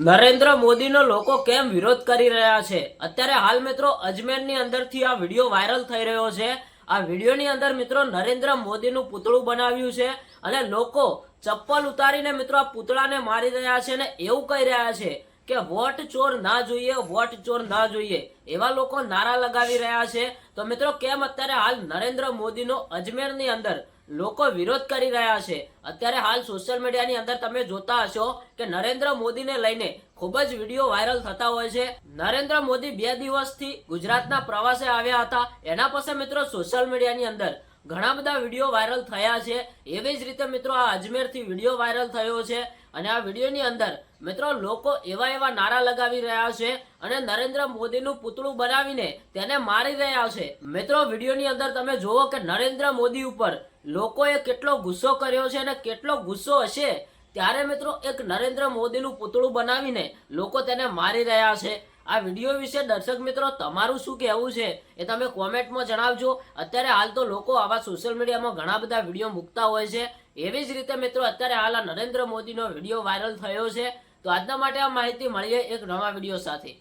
નરેન્દ્ર મોદીનો લોકો કેમ વિરોધ કરી રહ્યા છે? અત્યારે હાલ મિત્રો અજમેરની અંદરથી આ વીડિયો વાયરલ થઈ રહ્યો છે. આ વિડીયોની અંદર મિત્રો નરેન્દ્ર મોદીનું પૂતળું બનાવ્યું છે અને લોકો ચપ્પલ ઉતારીને મિત્રો આ પૂતળાને મારી રહ્યા છે અને એવું કહી રહ્યા છે. કે વોટ ચોર ના જોઈએ, વોટ ચોર ના જોઈએ. એવા લોકો નારા લગાવી રહ્યા છે. તો મિત્રો, કેમ અત્યારે હાલ નરેન્દ્ર મોદીનો અજમેરની અંદર લોકો વિરોધ કરી રહ્યા છે? અત્યારે હાલ સોશિયલ મીડિયાની અંદર તમે જોતા હશો કે નરેન્દ્ર મોદીને લઈને ખૂબ જ વીડિયો વાયરલ થતા હોય છે. નરેન્દ્ર મોદી બે દિવસથી ગુજરાતના પ્રવાસે આવ્યા હતા. એના પછી મિત્રો સોશિયલ મીડિયાની અંદર ઘણા બધા વીડિયો વાયરલ થયા છે. એવી જ રીતે મિત્રો આ અજમેરથી વીડિયો વાયરલ થયો છે અને આ વિડીયોની અંદર મિત્રો લોકો એવા એવા નારા લગાવી રહ્યા છે અને નરેન્દ્ર મોદીનું પૂતળું બનાવીને તેને મારી રહ્યા છે. મિત્રો, વિડીયોની અંદર તમે જુઓ કે નરેન્દ્ર મોદી ઉપર લોકોએ કેટલો ગુસ્સો કર્યો છે અને કેટલો ગુસ્સો હશે ત્યારે મિત્રો એક નરેન્દ્ર મોદીનું પૂતળું બનાવીને લોકો તેને મારી રહ્યા છે. આ વીડિયો વિશે દર્શક મિત્રો, તમારું શું કહેવું છે એ તમે કોમેન્ટમાં જણાવજો. અત્યારે હાલ તો લોકો આવા સોશિયલ મીડિયામાં ઘણા બધા વીડિયો મૂકતા હોય છે. એવી જ રીતે મિત્રો, અત્યારે હાલ આ નરેન્દ્ર મોદીનો વીડિયો વાયરલ થયો છે. તો આજના માટે આ માહિતી મળીએ એક નવા વીડિયો સાથે.